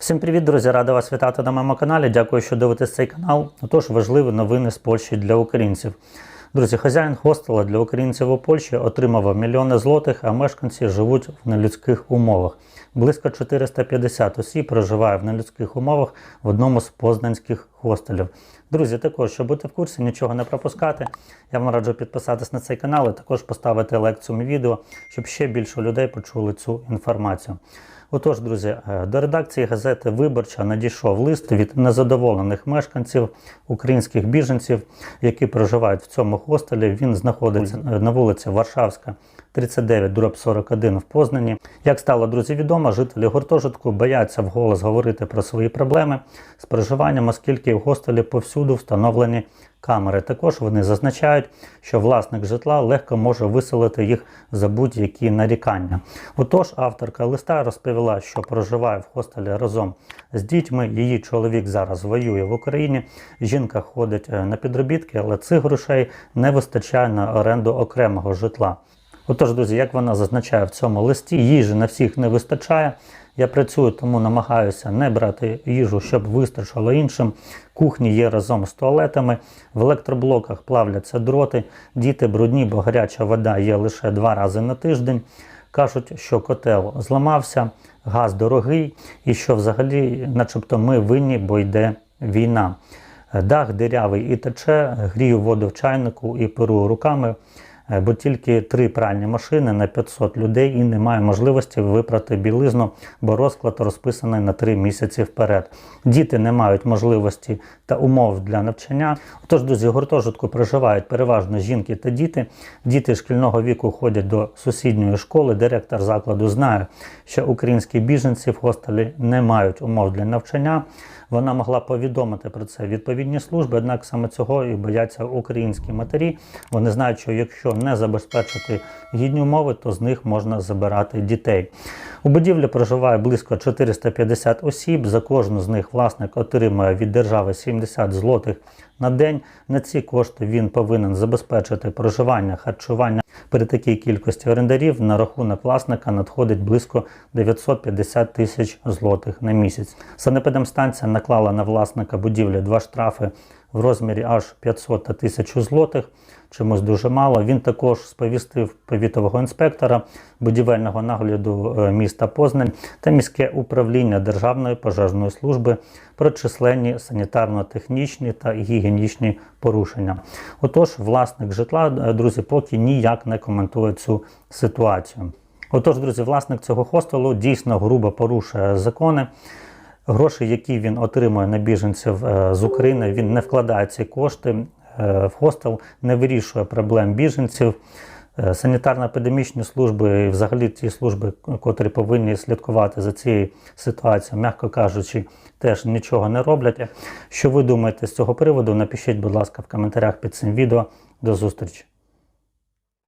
Всім привіт, друзі! Радий вас вітати на моєму каналі. Дякую, що дивитесь цей канал. Отож, важливі новини з Польщі для українців. Друзі, хазяїн хостела для українців у Польщі отримав мільйони злотих, а мешканці живуть в нелюдських умовах. Близько 450 осіб проживає в нелюдських умовах в одному з познанських хостелів. Друзі, також, щоб бути в курсі, нічого не пропускати, я вам раджу підписатись на цей канал і також поставити лайк цьому відео, щоб ще більше людей почули цю інформацію. Отож, друзі, е, до редакції газети Виборча надійшов лист від незадоволених мешканців українських біженців, які проживають в цьому хостелі. Він знаходиться е, на вулиці Варшавська, 39, дроб 41 в Познані. Як стало друзі відомо, жителі гуртожитку бояться вголос говорити про свої проблеми з проживанням, оскільки в гостелі повсюду встановлені камери. Також вони зазначають, що власник житла легко може виселити їх за будь-які нарікання. Отож, авторка листа розповіла, що проживає в хостелі разом з дітьми. Її чоловік зараз воює в Україні. Жінка ходить е, на підробітки, але цих грошей не вистачає на оренду окремого житла. Отож, друзі, як вона зазначає в цьому листі, їжі на всіх не вистачає. Я працюю, тому намагаюся не брати їжу, щоб вистачило іншим. Кухні є разом з туалетами, в електроблоках плавляться дроти, діти брудні, бо гаряча вода є лише два рази на тиждень. Кажуть, що котел зламався, газ дорогий, і що взагалі, начебто, ми винні, бо йде війна. Дах дирявий і тече, грію воду в чайнику і перу руками. Е, бо тільки три пральні машини на 500 людей і немає можливості випрати білизну, бо розклад розписаний на три місяці вперед. Діти не мають можливості та умов для навчання. Отож, друзі, в гуртожитку проживають переважно жінки та діти. Діти шкільного віку ходять до сусідньої школи. Директор закладу знає, що українські біженці в хостелі не мають умов для навчання. Вона могла повідомити про це відповідні служби, однак саме цього і бояться українські матері. Вони знають, що якщо не забезпечити гідні умови, то з них можна забирати дітей. У будівлі проживає близько 450 осіб. За кожну з них власник отримує від держави 70 злотих на день. На ці кошти він повинен забезпечити проживання, харчування. При такій кількості орендарів на рахунок власника надходить близько 950 тисяч злотих на місяць. Санепедемстанція наклала на власника будівлі два штрафи в розмірі аж 500 та 1000 злотих. Чомусь дуже мало. Він також сповістив повітового інспектора будівельного нагляду е, міста Познань та міське управління Державної пожежної служби про численні санітарно-технічні та гігієнічні порушення. Отож, власник житла, е, друзі, поки ніяк не коментує цю ситуацію. Отож, друзі, власник цього хостелу дійсно грубо порушує закони. Гроші, які він отримує на біженців е, з України, він не вкладає ці кошти е, в хостел, не вирішує проблем біженців. Е, Санітарно-епідемічні служби, і взагалі ті служби, котрі повинні слідкувати за цією ситуацією, м'яко кажучи, теж нічого не роблять. Що ви думаєте з цього приводу? Напишіть, будь ласка, в коментарях під цим відео. До зустрічі!